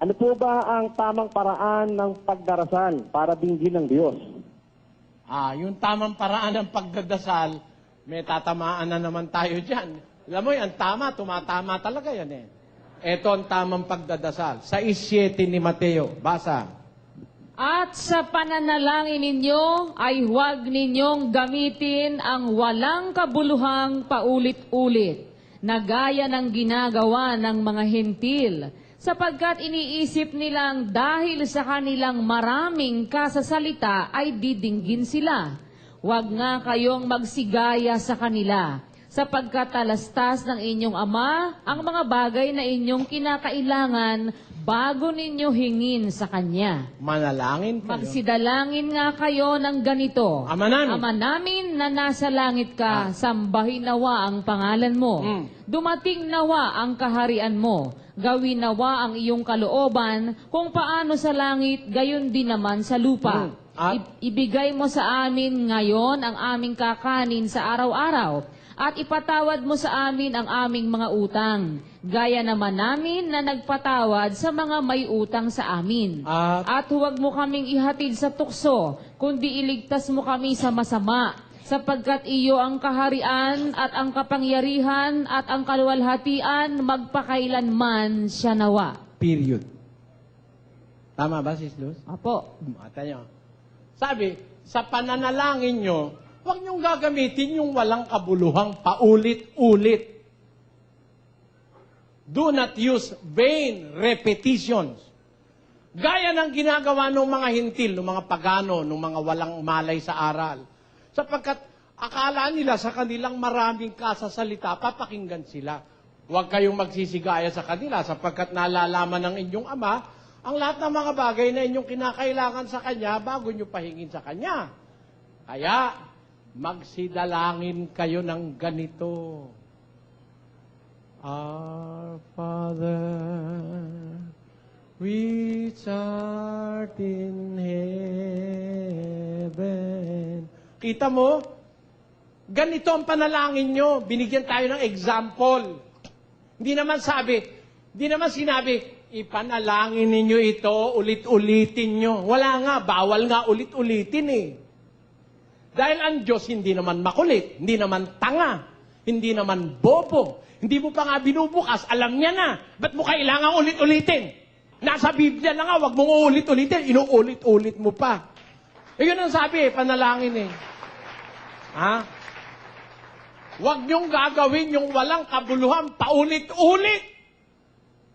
Ano po ba ang tamang paraan ng pagdarasal para dinggin ng Diyos? Ah, yung tamang paraan ng pagdadasal, may tatamaan na naman tayo dyan. Alam mo yan, tama, tumatama talaga yan eh. Ito ang tamang pagdadasal. Sa 7 ni Mateo. Basa. At sa pananalangin ninyo ay huwag ninyong gamitin ang walang kabuluhang paulit-ulit na gaya ng ginagawa ng mga hentil sapagkat iniisip nilang dahil sa kanilang maraming kasasalita ay didinggin sila. Huwag nga kayong magsigaya sa kanila sapagkat talastas ng inyong ama ang mga bagay na inyong kinakailangan bago ninyo hingin sa Kanya. Manalangin kayo. Magsidalangin nga kayo ng ganito. Ama namin. Ama namin na nasa langit ka, sambahin nawa ang pangalan mo. Mm. Dumating nawa ang kaharian mo. Gawin nawa ang iyong kalooban kung paano sa langit, gayon din naman sa lupa. Mm. At- I- ibigay mo sa amin ngayon ang aming kakanin sa araw-araw at ipatawad mo sa amin ang aming mga utang. Gaya naman namin na nagpatawad sa mga may utang sa amin. At- At huwag mo kaming ihatid sa tukso, kundi iligtas mo kami sa masama. Sapagkat iyo ang kaharian at ang kapangyarihan at ang kaluwalhatian magpakailanman siya nawa. Period. Tama ba, Sis Luz? Apo. Mata niyo. Sabi, sa pananalangin nyo, huwag niyong gagamitin yung walang kabuluhang paulit-ulit. Do not use vain repetitions. Gaya ng ginagawa ng mga hintil, ng mga pagano, ng mga walang malay sa aral. Sapagkat akala nila sa kanilang maraming kasasalita, papakinggan sila. Huwag kayong magsisigaya sa kanila sapagkat nalalaman ng inyong ama ang lahat ng mga bagay na inyong kinakailangan sa kanya bago nyo pahingin sa kanya. Kaya, magsidalangin kayo ng ganito. Our Father, which art in heaven. Kita mo? Ganito ang panalangin nyo. Binigyan tayo ng example. Hindi naman sabi, hindi naman sinabi, ipanalangin ninyo ito, ulit-ulitin nyo. Wala nga, bawal nga ulit-ulitin eh. Dahil ang Diyos hindi naman makulit, hindi naman tanga, hindi naman bobo, hindi mo pa nga binubukas, alam niya na. Ba't mo kailangan ulit-ulitin? Nasa Biblia na nga, wag mong ulit-ulitin, inuulit-ulit mo pa. Eh, yun ang sabi panalangin eh. Ha? Huwag niyong gagawin yung walang kabuluhan paulit-ulit.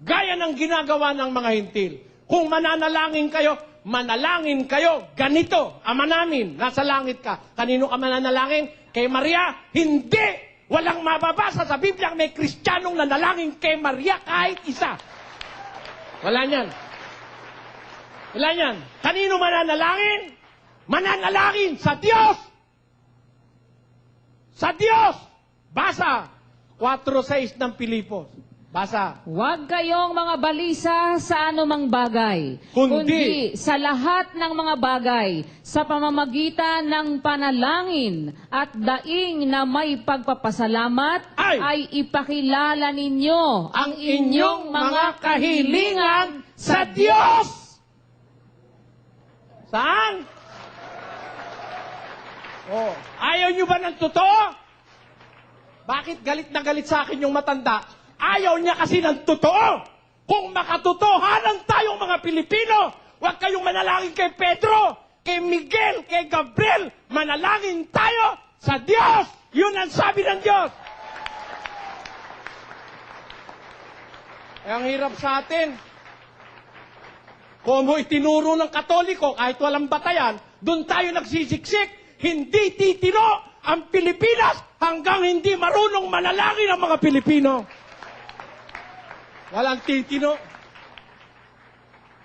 Gaya ng ginagawa ng mga hintil. Kung mananalangin kayo, manalangin kayo. Ganito, Ama namin, nasa langit ka. Kanino ka mananalangin? Kay Maria? Hindi! Walang mababasa sa Biblia may kristyanong nanalangin kay Maria kahit isa. Wala niyan. Wala niyan. Kanino mananalangin? Mananalangin sa Diyos! Sa Diyos! Basa! 4.6 ng Pilipos. Basa. Huwag kayong mga balisa sa anumang bagay, Kundi- sa lahat ng mga bagay, sa pamamagitan ng panalangin at daing na may pagpapasalamat, Ay! ay ipakilala ninyo ang inyong mga kahilingan sa Diyos! Saan? Oh, ayaw nyo ba ng totoo? Bakit galit na galit sa akin yung matanda? Ayaw niya kasi ng totoo. Kung makatotohanan tayong mga Pilipino, huwag kayong manalangin kay Pedro, kay Miguel, kay Gabriel. Manalangin tayo sa Diyos. Yun ang sabi ng Diyos. Ang hirap sa atin. Kung mo itinuro ng katoliko, kahit walang batayan, doon tayo nagsisiksik. Hindi titino ang Pilipinas hanggang hindi marunong manalangin ang mga Pilipino. Walang titino.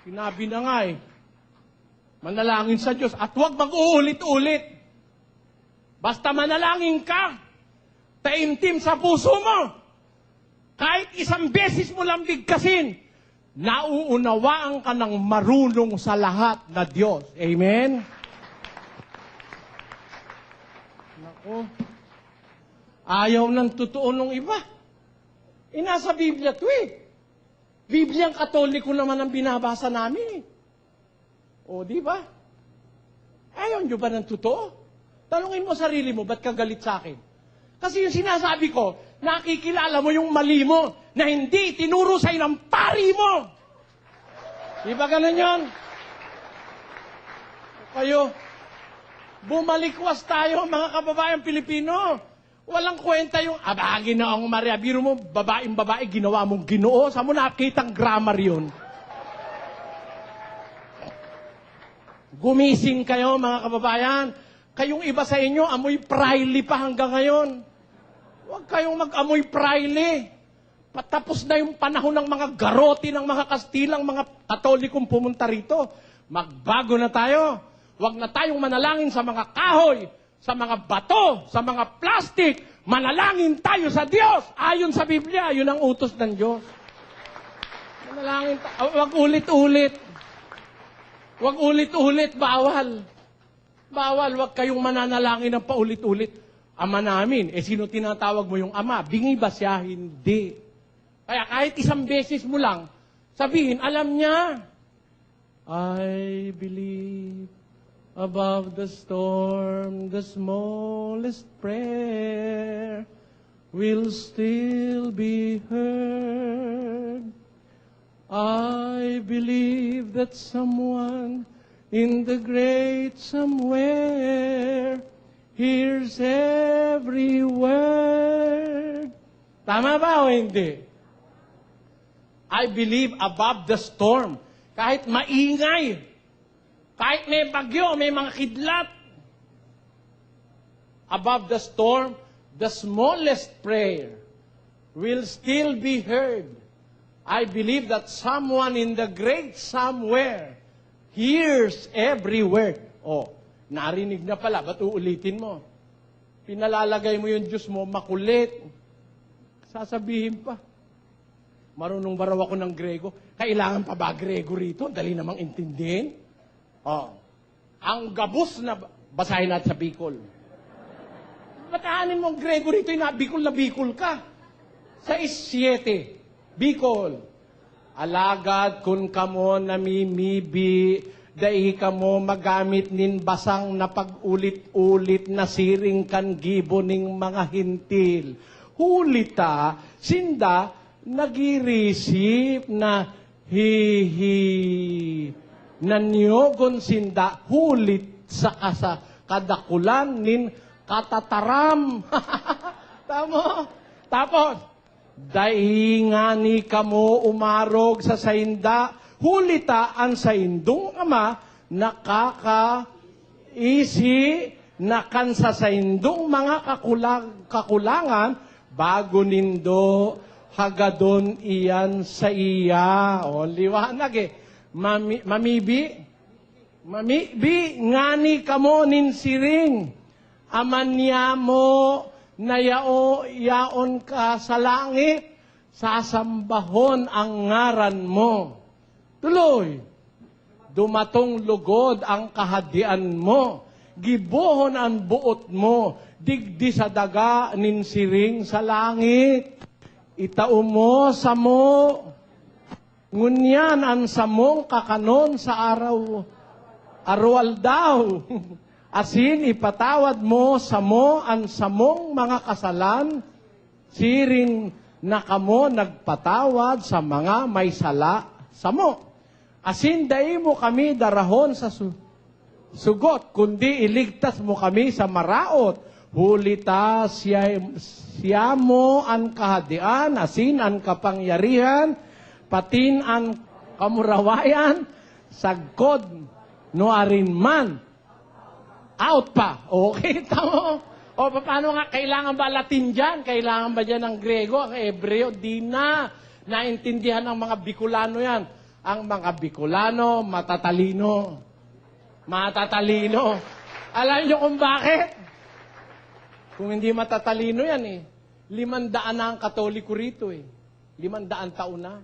Sinabi na nga eh. Manalangin sa Diyos at huwag mag-uulit-ulit. Basta manalangin ka, taimtim sa puso mo. Kahit isang beses mo lang bigkasin, nauunawaan ka ng marunong sa lahat na Diyos. Amen? Nako. Ayaw ng totoo ng iba. Eh, nasa Biblia to eh. Bibliang Katoliko naman ang binabasa namin. O, di ba? Ayaw nyo ba ng totoo? Tanungin mo sarili mo, ba't ka galit sa akin? Kasi yung sinasabi ko, nakikilala mo yung mali mo na hindi tinuro sa'yo ng pari mo. Di ba ganun yun? Kayo, bumalikwas tayo mga kababayan Pilipino. Walang kwenta yung, aba, ginoong Maria, biro mo, babaeng babae, ginawa mong ginoo. Saan mo nakitang grammar yun? Gumising kayo, mga kababayan. Kayong iba sa inyo, amoy pryly pa hanggang ngayon. Huwag kayong mag-amoy pryly. Patapos na yung panahon ng mga garoti ng mga Kastilang, mga Katolikong pumunta rito. Magbago na tayo. Huwag na tayong manalangin sa mga kahoy, sa mga bato, sa mga plastic. Manalangin tayo sa Diyos. Ayon sa Biblia, yun ang utos ng Diyos. Manalangin tayo. Huwag ulit-ulit. Huwag ulit-ulit, bawal. Bawal, huwag kayong mananalangin ng paulit-ulit. Ama namin, eh sino tinatawag mo yung ama? Bingi ba siya? Hindi. Kaya kahit isang beses mo lang, sabihin, alam niya. I believe above the storm, the smallest prayer will still be heard. I believe that someone in the great somewhere hears every word. Tama ba o hindi? I believe above the storm. Kahit maingay, kahit may bagyo, may mga kidlat, above the storm, the smallest prayer will still be heard. I believe that someone in the great somewhere hears every word. Oh, narinig na pala, ba't uulitin mo? Pinalalagay mo yung Diyos mo, makulit. Sasabihin pa. Marunong ba raw ako ng Grego? Kailangan pa ba Grego rito? Dali namang intindihin. Oh. Ang gabos na, basahin natin sa Bicol. Bataanin mo ang Grego rito, na Bicol na Bicol ka. Sa is-7, Bicol. Alagad kun kamo namimibi, dai kamo magamit nin basang na pag-ulit-ulit na siring kan gibo ning mga hintil. Hulita, sinda, nagirisip na hihi nanyogon sinda hulit sa kasa kadakulan nin katataram. Tamo. Tapos, daingani kamo umarog sa sainda, hulita ang saindong ama, nakakaisi na kan sa saindong mga kakulang, kakulangan, bago nindo hagadon iyan sa iya. O, liwanag eh. Mami, mamibi, mamibi, ngani kamo nin siring. Aman niya mo na yao, yaon ka sa langit, sasambahon ang ngaran mo. Tuloy, dumatong lugod ang kahadian mo, gibohon ang buot mo, digdi sa daga nin siring sa langit. Itao mo sa mo, ngunyan ang samong kakanon sa araw, arwal daw. Asin ipatawad mo sa mo ang samong mga kasalan, siring na kamo nagpatawad sa mga may sala sa mo. Asin dai mo kami darahon sa su- sugot, kundi iligtas mo kami sa maraot. Hulita siya, siya mo ang kahadian, asin ang kapangyarihan, patin ang kamurawayan, sagkod no arin man out pa. Okay, tamo. O paano nga, kailangan ba Latin dyan? Kailangan ba dyan ng Grego, ang Hebreo? Di na. Naintindihan ng mga Bicolano yan. Ang mga Bicolano, matatalino. Matatalino. Alam niyo kung bakit? Kung hindi matatalino yan eh. Limandaan na ang katoliko rito eh. Limandaan taon na.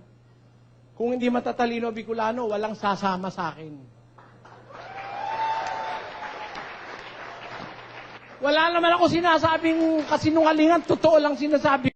Kung hindi matatalino Bicolano, walang sasama sa akin. Wala naman ako sinasabing kasinungalingan, totoo lang sinasabi.